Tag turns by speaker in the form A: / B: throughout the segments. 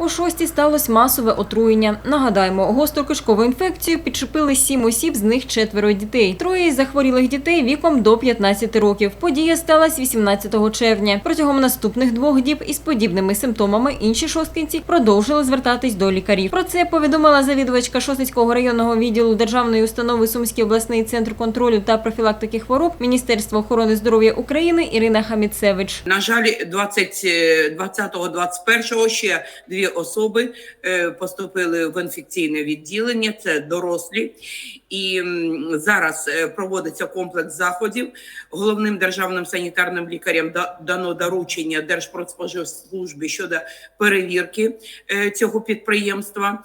A: У шостій сталося масове отруєння. Нагадаємо, гостру кишкову інфекцію підчепили сім осіб, з них четверо дітей. Троє із захворілих дітей віком до 15 років. Подія сталася 18 червня. Протягом наступних двох діб із подібними симптомами інші шосткинці продовжили звертатись до лікарів. Про це повідомила завідувачка Шостинського районного відділу Державної установи Сумський обласний центр контролю та профілактики хвороб Міністерства охорони здоров'я України Ірина Хаміцевич.
B: На жаль, 20, е, 20-21 ще дві особи е, поступили в інфекційне відділення. Це дорослі, і зараз е, проводиться комплекс заходів. Головним державним санітарним лікарям дано доручення Держпродспоживслужбі щодо перевірки е, цього підприємства.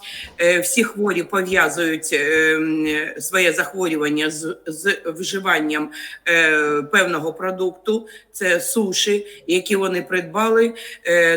B: Всі хворі пов'язують своє захворювання з, з вживанням певного продукту. Це суші, які вони придбали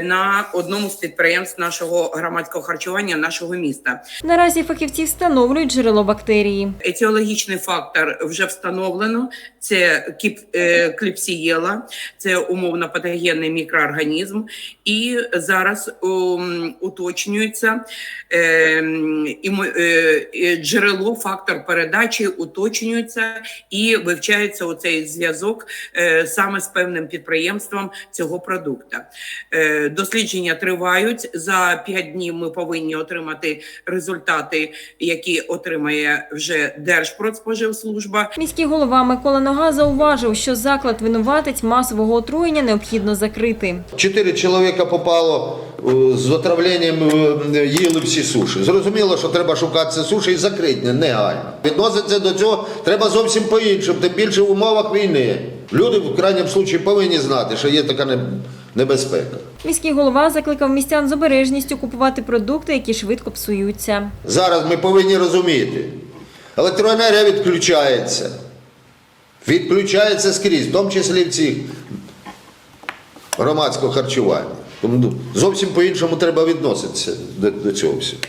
B: на одному з підприємств нашого громадського харчування нашого міста.
A: Наразі фахівці встановлюють джерело бактерії.
B: Етіологічний фактор вже встановлено. Це кіп, е, кліпсієла, це умовно патогенний мікроорганізм, і зараз ум, уточнюється е, е, е, джерело, фактор передачі уточнюється і вивчається оцей зв'язок е, саме з певним підприємством цього продукта. Е, дослідження тривають. За 5 днів ми повинні отримати результати, які отримає вже Держпродспоживслужба.
A: Міський голова Микола Нога зауважив, що заклад винуватець масового отруєння необхідно закрити.
C: Чотири чоловіка попало е, з отравленням, е, їли всі суші. Зрозуміло, що треба шукати суші і закрити негайно. Відноситься до цього треба зовсім по-іншому, тим більше в умовах війни. Люди в крайньому випадку повинні знати, що є така не- небезпека.
A: Міський голова закликав містян з обережністю купувати продукти, які швидко псуються.
C: Зараз ми повинні розуміти, електроенергія відключається. Відключається скрізь, в тому числі в цих громадського харчування. Тому ну, зовсім по-іншому треба відноситися до, до цього всього.